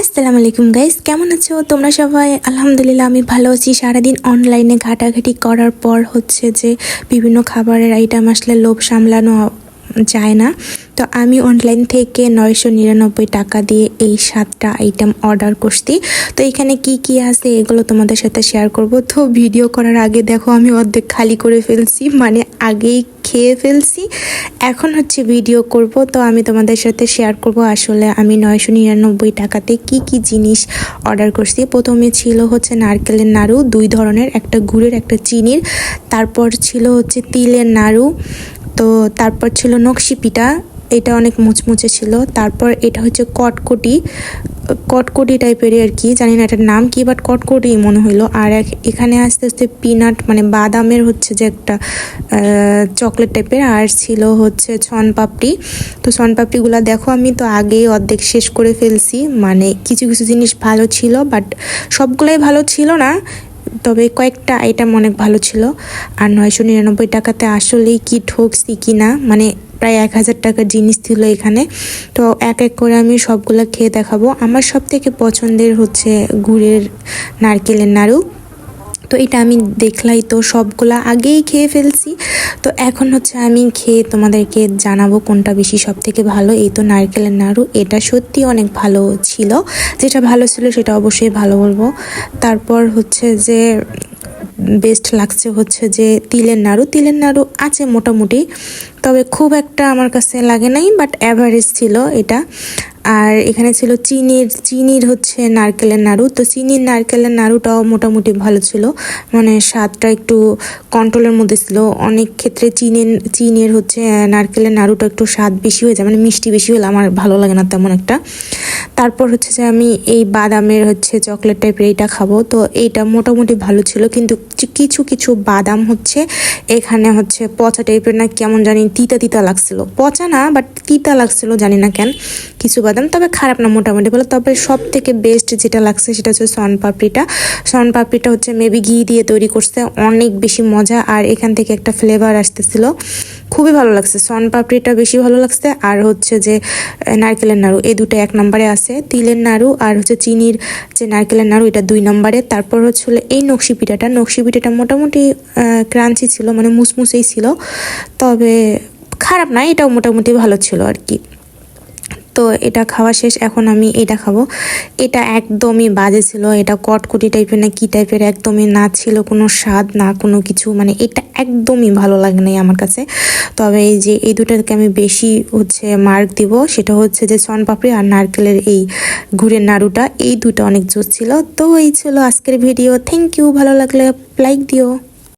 আসসালামু আলাইকুম গাইস, কেমন আছো? তোমরা সবাই? আলহামদুলিল্লাহ, আমি ভালো আছি। সারাদিন অনলাইনে ঘাটাঘাটি করার পর হচ্ছে যে বিভিন্ন খাবারের আইটেম আসলে লোভ সামলানো যায় না। তো আমি অনলাইন থেকে নয়শো নিরানব্বই টাকা দিয়ে এই সাতটা আইটেম অর্ডার করছি। তো এখানে কি কি আছে এগুলো তোমাদের সাথে শেয়ার করব। তো ভিডিও করার আগে দেখো, আমি অর্ধেক খালি করে ফেলছি মানে আগেই খেয়ে ফেলছি। এখন হচ্ছে ভিডিও করব, তো আমি তোমাদের সাথে শেয়ার করব আসলে আমি নয়শো নিরানব্বই টাকাতে কি কি জিনিস অর্ডার করছি। প্রথমে ছিল হচ্ছে নারকেলের নাড়ু, দুই ধরনের, একটা গুড়ের, একটা চিনির। তারপর ছিল হচ্ছে তিলের নাড়ু, তো তারপর ছিল নকশি পিঠা এটা অনেক মুচমুচে ছিল। তারপর এটা হচ্ছে কটকটি। কটকটি টাইপেরই আর কি, জানি না এটার নাম কি বাট কটকটি মনে হইল। আর এক- এখানে আস্তে আস্তে পিনাট মানে বাদামের হচ্ছে যে একটা চকলেট টাইপের আর ছিল হচ্ছে ছন পাপড়ি তো ছন পাপড়িগুলো দেখো, আমি তো আগেই অর্ধেক শেষ করে ফেলছি। মানে কিছু কিছু জিনিস ভালো ছিল বাট সবগুলোই ভালো ছিল না। তবে কয়েকটা আইটেম অনেক ভালো ছিল। আর নয়শো নিরানব্বই টাকাতে আসলেই কি ঠকছি কি না মানে প্রায় এক হাজার টাকার জিনিস ছিল এখানে। তো এক এক করে আমি সবগুলো খেয়ে দেখাবো। আমার সব থেকে পছন্দের হচ্ছে গুড়ের নারকেলের নাড়ু। তো এটা আমি দেখলাই তো সবগুলা আগেই খেয়ে ফেলছি। তো এখন হচ্ছে আমি খেয়ে তোমাদেরকে জানাব কোনটা বেশি সব থেকে ভালো। এই তো নারকেলের নাড়ু। এটা সত্যি অনেক ভালো ছিল। যেটা ভালো ছিল সেটা অবশ্যই ভালো বলব। তারপর হচ্ছে যে বেস্ট লাগছে হচ্ছে যে তিলের নাড়ু। তিলের নাড়ু আছে মোটামুটি, তবে খুব একটা আমার কাছে লাগে নাই বাট অ্যাভারেজ ছিল এটা। আর এখানে ছিল চিনির চিনির হচ্ছে নারকেলের নাড়ু। তো চিনির, নারকেলের নাড়ুটাও মোটামুটি ভালো ছিল। মানে স্বাদটা একটু কন্ট্রোলের মধ্যে ছিল। অনেক ক্ষেত্রে চিনির চিনির হচ্ছে নারকেলের নাড়ুটা একটু স্বাদ বেশি হয়ে যায়। মানে মিষ্টি বেশি হলে আমার ভালো লাগে না তেমন একটা। তারপর হচ্ছে যে আমি এই বাদামের হচ্ছে চকলেট টাইপের এইটা খাব। তো এইটা মোটামুটি ভালো ছিল। কিন্তু কিছু- কিছু বাদাম হচ্ছে এখানে হচ্ছে পচা টাইপের না কেমন জানি তিতা তিতা লাগছিল। পচা না বাট তিতা লাগছিল জানি না কেন। কিছু বাদাম তবে খারাপ না মোটামুটি বলে। তবে সব থেকে বেস্ট যেটা লাগছে সেটা হচ্ছে সন পাপড়িটা। সন পাপড়িটা হচ্ছে মেবি ঘি দিয়ে তৈরি করছে, অনেক বেশি মজা আর এখান থেকে একটা ফ্লেভার আসতেছিল। খুবই ভালো লাগছে, সন পাপড়িটা বেশি ভালো লাগছে। আর হচ্ছে যে নারকেলের নাড়ু, এই দুটো এক নম্বরে আছে। তিলের নাড়ু আর হচ্ছে চিনির যে নারকেলের নাড়ু, এটা দুই নম্বরে। তারপর হচ্ছে এই নকশি পিঠাটা। নকশি পিঠাটা মোটামুটি ক্রাঞ্চি ছিল মানে মুসমুসেই ছিল। তবে খারাপ না, এটাও মোটামুটি ভালো ছিল আর কি। তো এটা খাওয়া শেষ, এখন আমি এটা খাব। এটা একদমই বাজে ছিল, এটা কটকটি টাইপের না কি টাইপের একদমই না ছিল কোনো স্বাদ, না কোনো কিছু মানে এটা একদমই ভালো লাগে নাই আমার কাছে। তবে এই যে, এই দুটাকে আমি বেশি হচ্ছে মার্ক দিব, সেটা হচ্ছে যে, সন পাপড়ি আর নারকেলের এই গুড়ের নাড়ুটা, এই দুটো অনেক জোর ছিল। তো এই ছিল আজকের ভিডিও থ্যাংক ইউ ভালো লাগলে লাইক দিও।